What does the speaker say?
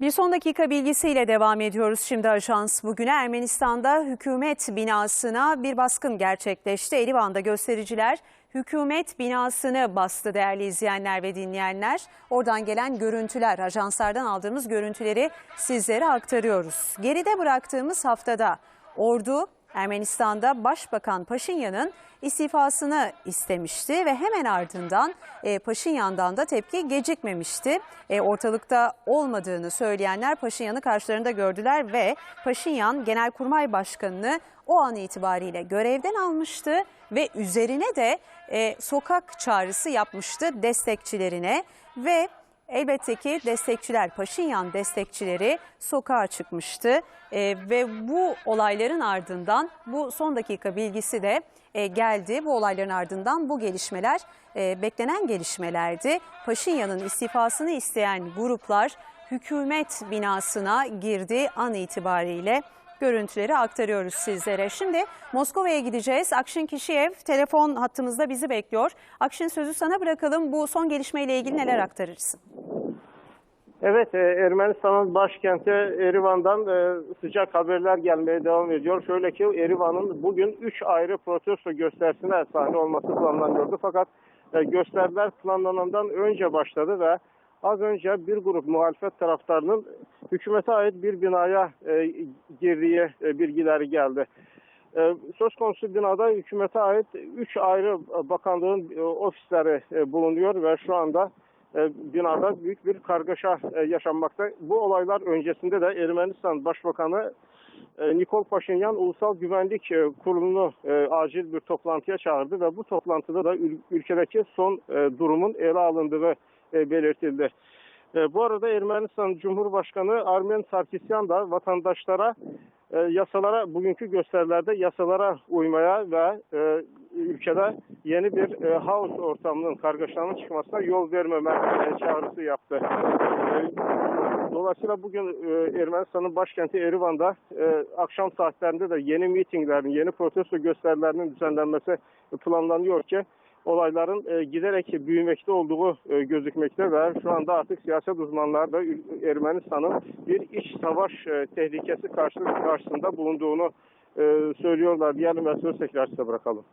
Bir son dakika bilgisiyle devam ediyoruz şimdi ajans. Bugün Ermenistan'da hükümet binasına bir baskın gerçekleşti. Erivan'da göstericiler hükümet binasını bastı değerli izleyenler ve dinleyenler. Oradan gelen görüntüler, ajanslardan aldığımız görüntüleri sizlere aktarıyoruz. Geride bıraktığımız haftada ordu Ermenistan'da Başbakan Paşinyan'ın istifasını istemişti ve hemen ardından e, Paşinyan'dan da tepki gecikmemişti. E, ortalıkta olmadığını söyleyenler Paşinyan'ı karşılarında gördüler ve Paşinyan Genelkurmay Başkanı'nı o an itibariyle görevden almıştı ve üzerine de e, sokak çağrısı yapmıştı destekçilerine ve Elbette ki destekçiler, Paşinyan destekçileri sokağa çıkmıştı Ee, ve bu olayların ardından bu son dakika bilgisi de e, geldi. Bu olayların ardından bu gelişmeler e, beklenen gelişmelerdi. Paşinyan'ın istifasını isteyen gruplar hükümet binasına girdi an itibariyle görüntüleri aktarıyoruz sizlere. Şimdi Moskova'ya gideceğiz. Akşin Kişiyev telefon hattımızda bizi bekliyor. Akşin sözü sana bırakalım. Bu son gelişmeyle ilgili neler aktarırsın? Evet, e, Ermenistan'ın başkenti Erivan'dan e, sıcak haberler gelmeye devam ediyor. Şöyle ki Erivan'ın bugün 3 ayrı protesto gösterisine sahne olması planlanıyordu. Fakat e, gösteriler planlanandan önce başladı ve az önce bir grup muhalefet taraftarının hükümete ait bir binaya e, girdiği e, bilgileri geldi. E, Söz konusu binada hükümete ait 3 ayrı bakanlığın e, ofisleri e, bulunuyor ve şu anda e, binada büyük bir kargaşa e, yaşanmakta. Bu olaylar öncesinde de Ermenistan Başbakanı e, Nikol Paşinyan Ulusal Güvenlik e, Kurulu'nu e, acil bir toplantıya çağırdı ve bu toplantıda da ül- ülkedeki son e, durumun ele alındığı e, belirtildi. E, Bu arada Ermenistan Cumhurbaşkanı Armen Sarkisyan da vatandaşlara e, yasalara bugünkü gösterilerde yasalara uymaya ve ülkede yeni bir e, haos ortamının kargaşanın çıkmasına yol vermeme çağrısı yaptı. Dolayısıyla bugün Ermenistan'ın başkenti Erivan'da akşam saatlerinde de yeni mitinglerin, yeni protesto gösterilerinin düzenlenmesi planlanıyor ki olayların e, giderek büyümekte olduğu e, gözükmekte ve şu anda artık siyaset uzmanları da Ermenistan'ın bir iç savaş e, tehlikesi karşı, karşısında bulunduğunu söylüyorlar. Diyelim ve söz tekrar size bırakalım.